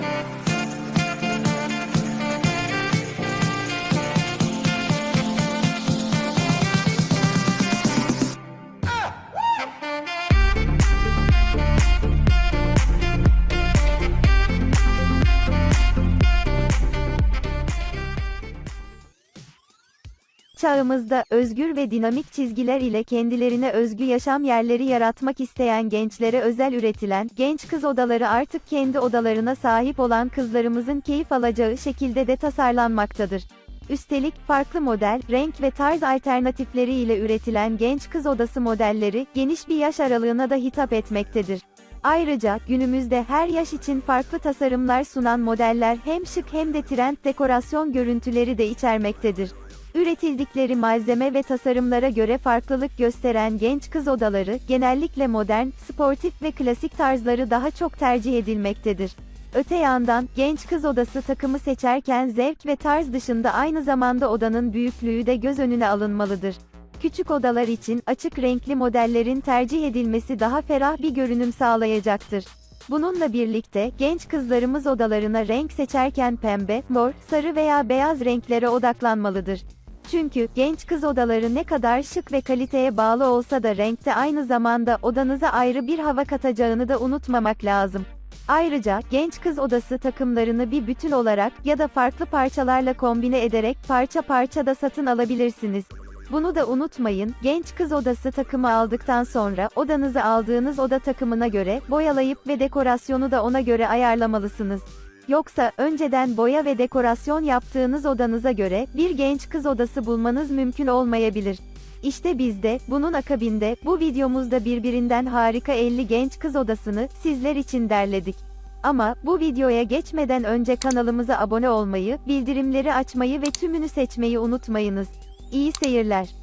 Thank you. Çağımızda özgür ve dinamik çizgiler ile kendilerine özgü yaşam yerleri yaratmak isteyen gençlere özel üretilen genç kız odaları artık kendi odalarına sahip olan kızlarımızın keyif alacağı şekilde de tasarlanmaktadır. Üstelik farklı model, renk ve tarz alternatifleri ile üretilen genç kız odası modelleri geniş bir yaş aralığına da hitap etmektedir. Ayrıca günümüzde her yaş için farklı tasarımlar sunan modeller hem şık hem de trend dekorasyon görüntüleri de içermektedir. Üretildikleri malzeme ve tasarımlara göre farklılık gösteren genç kız odaları, genellikle modern, sportif ve klasik tarzları daha çok tercih edilmektedir. Öte yandan, genç kız odası takımı seçerken zevk ve tarz dışında aynı zamanda odanın büyüklüğü de göz önüne alınmalıdır. Küçük odalar için açık renkli modellerin tercih edilmesi daha ferah bir görünüm sağlayacaktır. Bununla birlikte, genç kızlarımız odalarına renk seçerken pembe, mor, sarı veya beyaz renklere odaklanmalıdır. Çünkü, genç kız odaları ne kadar şık ve kaliteye bağlı olsa da renkte aynı zamanda odanıza ayrı bir hava katacağını da unutmamak lazım. Ayrıca, genç kız odası takımlarını bir bütün olarak ya da farklı parçalarla kombine ederek parça parça da satın alabilirsiniz. Bunu da unutmayın, genç kız odası takımı aldıktan sonra odanızı aldığınız oda takımına göre boyalayıp ve dekorasyonu da ona göre ayarlamalısınız. Yoksa önceden boya ve dekorasyon yaptığınız odanıza göre bir genç kız odası bulmanız mümkün olmayabilir. İşte biz de bunun akabinde bu videomuzda birbirinden harika 50 genç kız odasını sizler için derledik. Ama bu videoya geçmeden önce kanalımıza abone olmayı, bildirimleri açmayı ve tümünü seçmeyi unutmayınız. İyi seyirler.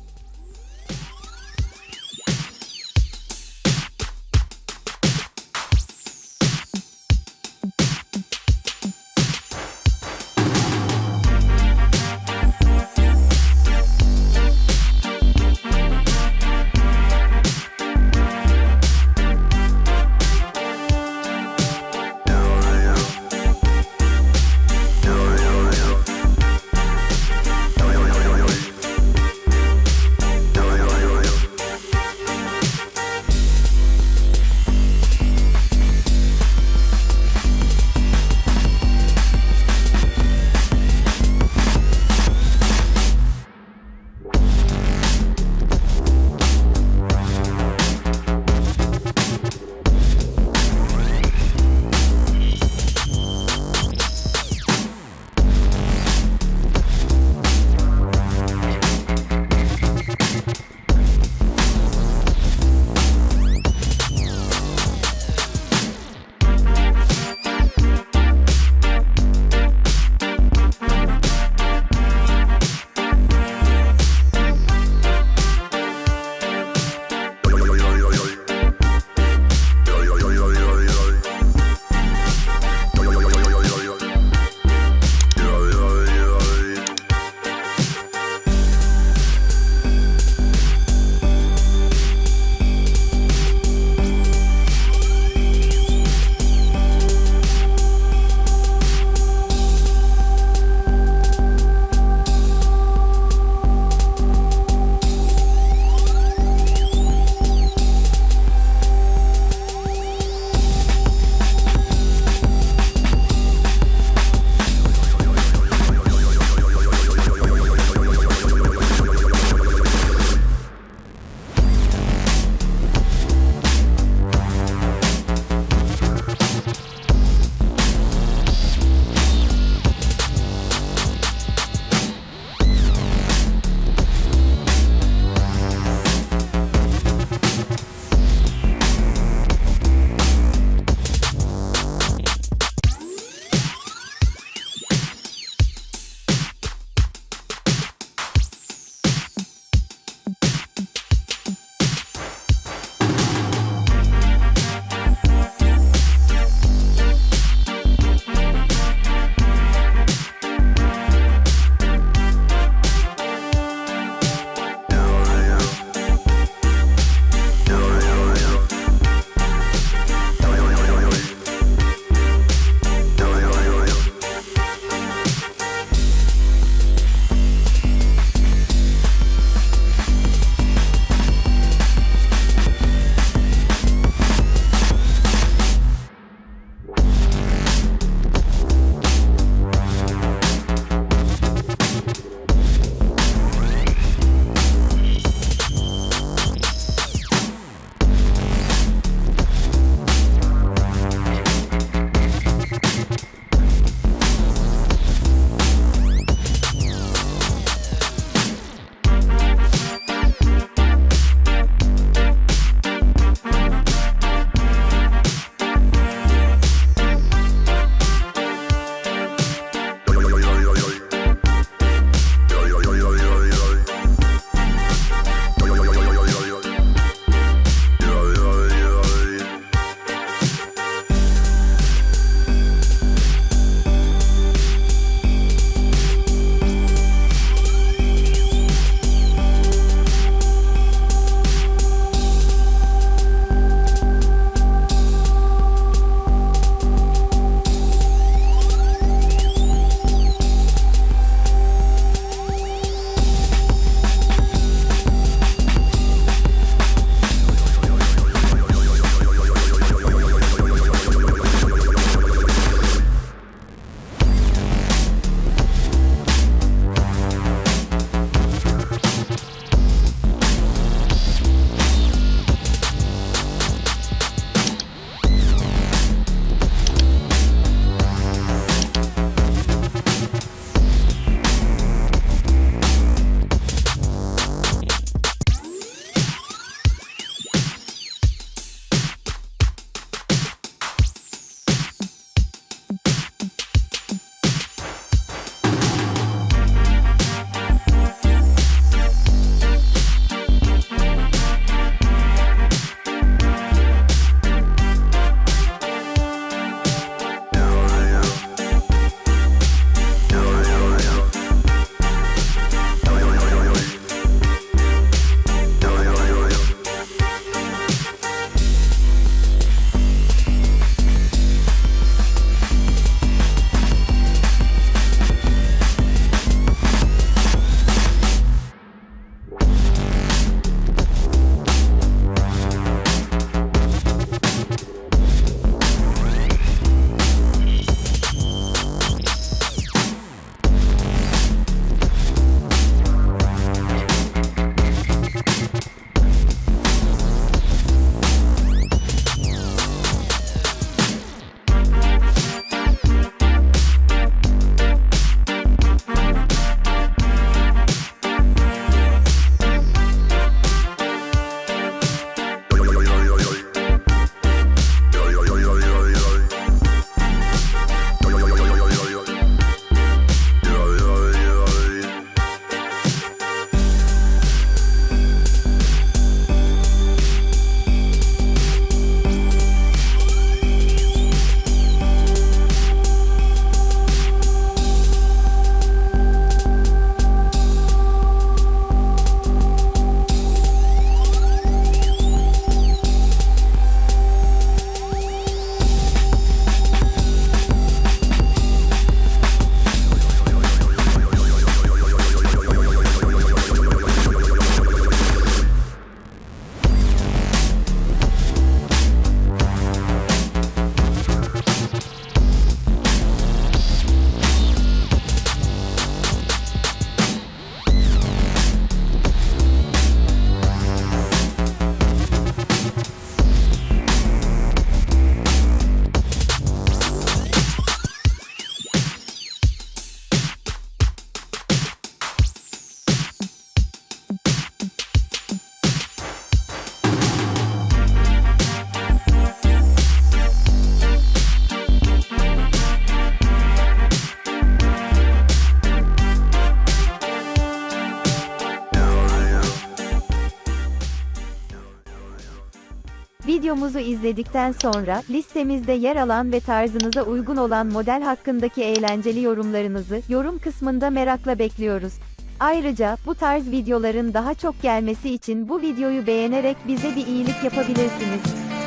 Videomuzu izledikten sonra, listemizde yer alan ve tarzınıza uygun olan model hakkındaki eğlenceli yorumlarınızı, yorum kısmında merakla bekliyoruz. Ayrıca, bu tarz videoların daha çok gelmesi için bu videoyu beğenerek bize bir iyilik yapabilirsiniz.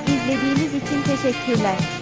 İzlediğiniz için teşekkürler.